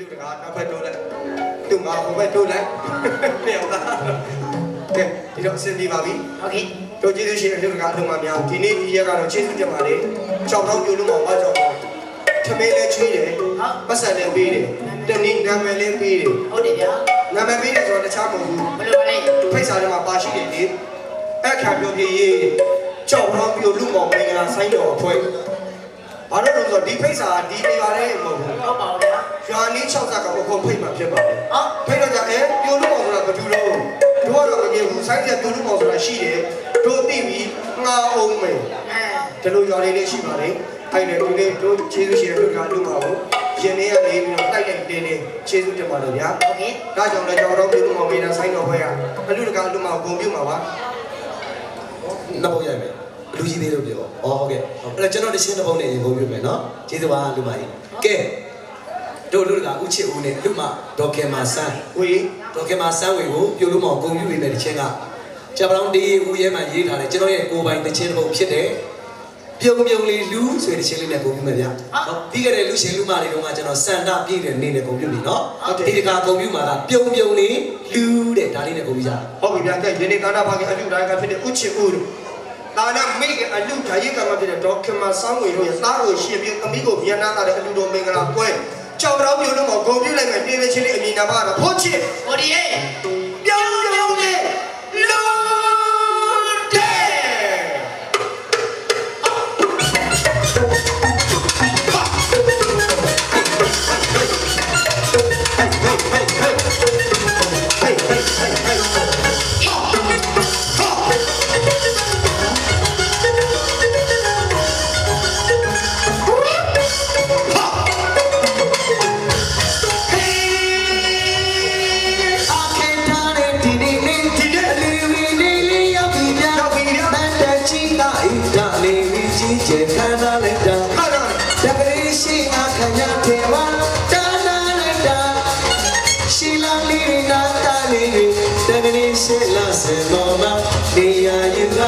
လူတကာနောက်ဘက်တိုးလိုက်သူငါဟိုဘက်တိုးလိုက်ပြောင်းသားကဲဒီတော့အဆင်ပြေပါပြီဟုတ်ကဲ့တို့ကျေးဇူးရှင်အလူတကာအလုံးမများဒီနေ့ဒီရက်ကတော့ကျေးဇူးတင်ပါတယ်ကြောက်တော့ပြိုလို့မဟုတ်ပါကြောက်တော့ထမင်းလည်းချွေးတယ်ပတ်စံလည်းပေးတယ်တနည်းနာမည်လည်းပေးတယ်ဟုတ်တယ်ဗျာနာမည်ပေးတယ်ဆိုတော့တခြားမဟုတ်ဘူးဘလို့လဲဖိတ်စာထဲမှာပါရှိတယ်လေအခါပြောပြရေးကြောက်တော့ပြိုလို့မဟုတ်မင်္ဂလာဆိုင်တော်အဖွဲ့ဘာလို့လဲဆိုတော့ဒီဖိတ်စာကဒီနေရာလေးမဟုတ်ဘူးဟုတ်ပါဘူးဗျာ ရွာနီး6ဆက်ကဘုံဖိတ်မှာဖြစ်ပါတယ်ဟောဖိတ်တော့ကြအဲပြိုလို့မဟုတ်ဆိုတာဘာလို့လဲတို့ကတော့မမြင်ဘူးဆိုင်ကျပြိုလို့မဟုတ်ဆိုတာရှိတယ်တို့သိပြီငါအောင်မယ်အဲဒီလိုရွာလေးလေးရှိပါလေအဲ့ဒီဒီနေ့တို့ကျေးဇူးရှင်တို့ကအလုပ်ပါဘူးရင်ထဲကနေပြီးတော့တိုက်တိုက်တင်းတင်းကျေးဇူးတင်ပါတယ်ဗျာဟုတ်ကဲ့ဒါကြောင့်လည်းကျွန်တော်တို့ပြုလို့မပေးတဲ့ဆိုင်တော်ဘွဲကအလူတကအလူမကိုဂုံပြုမှာပါနှစ်ပုံရိုက်မယ်လူကြီးသေးလို့ပြောဩဟုတ်ကဲ့အဲ့တော့ကျွန်တော်တရှင်းတစ်ပုံနဲ့ရင်ပုံပြမယ်နော်ကျေးဇူးပါလူမကြီးကဲ တို့လူကဥချစ်ဦးနဲ့လူမဒေါက်ခင်မာဆန်းဝေးဒေါက်ခင်မာဆန်းဝေကိုပြိုလို့မအောင်ဂုံပြပေးမယ်တခြင်းကဂျပန်ဒီဦးရဲမှရေးထားတယ်ကျွန်တော်ရဲ့ကိုယ်ပိုင်တခြင်းတစ်ပုံဖြစ်တယ်ပြုံပြုံလေးလူဆိုတဲ့ချင်းလေးနဲ့ဂုံပြမယ်ဗျာနော်ပြီးခဲ့တဲ့လူရှင်လူမတွေတုန်းကကျွန်တော်စန္ဒပြည့်တဲ့နေနဲ့ဂုံပြပြီနော်ဒီတခါဂုံပြမှာကပြုံပြုံလေးလူတဲ့ဒါလေးနဲ့ဂုံပြကြဟုတ်ပြီဗျာကဲယနေ့ကန္တာဘာကအလူတိုင်းကဖြစ်တဲ့ဥချစ်ဦးတို့ဒါနဲ့မိကအလူဓာရိကမှာဖြစ်တဲ့ဒေါခင်မဆောင်းဝေတို့ရဲ့သားကိုရှင်ပြီးသမီးကိုမြန်နာတာတဲ့အလူတော်မင်္ဂလာပွဲ ကြောင်တော်ပြုလို့မဂုံပြုလိုက်မယ်တင်းတင်းချင်းလေးအမည်နာပါတော့ဖို့ချစ်ဟိုဒီရဲ့ ကြလေပြီးကြီးကျယ်ခမ်းနားလိုက်တာမှန်တော့တကယ်ရှိငါခံရတယ်ဝါတာနာလိုက်တာရှိလာလေးနာတာလေးတကယ်ရှိလာစေတော့မှနေရာယူက